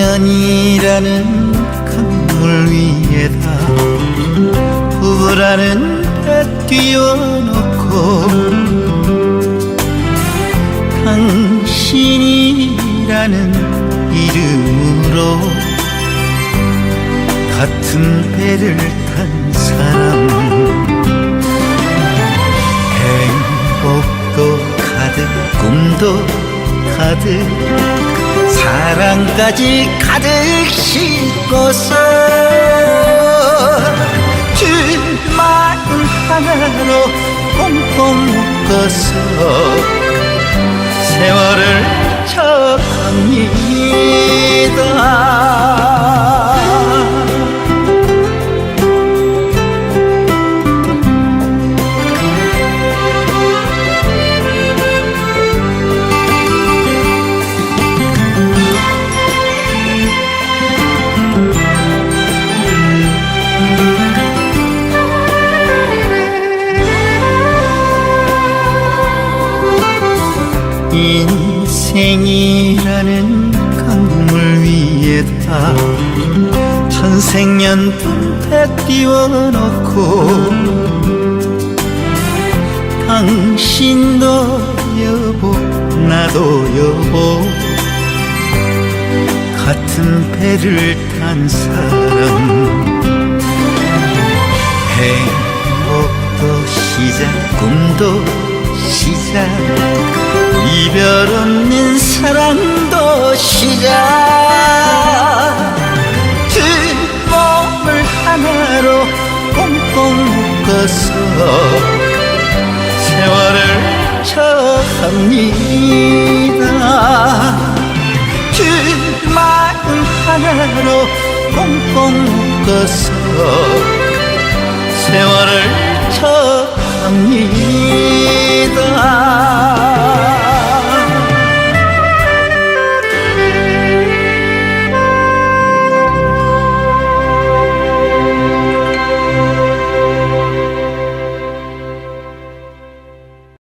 인연이라는 강물 위 에다 부부라는 배 띄워놓고 당신이라는 이름으로 같은 배를 탄 사람. 행복도 가득 꿈도 가득 사랑까지 가득 싣고서 Manero con contación 인생이라는 강물 위에다 천생연분 배 띄워놓고 당신도 여보 나도 여보 같은 배를 탄 사람. 행복도 시작 꿈도 시작 이야 두 몸을 하나로 꽁꽁 묶어서 세월을 쳐갑니다. 두 마음 하나로 꽁꽁 묶어서 세월을 쳐갑니다.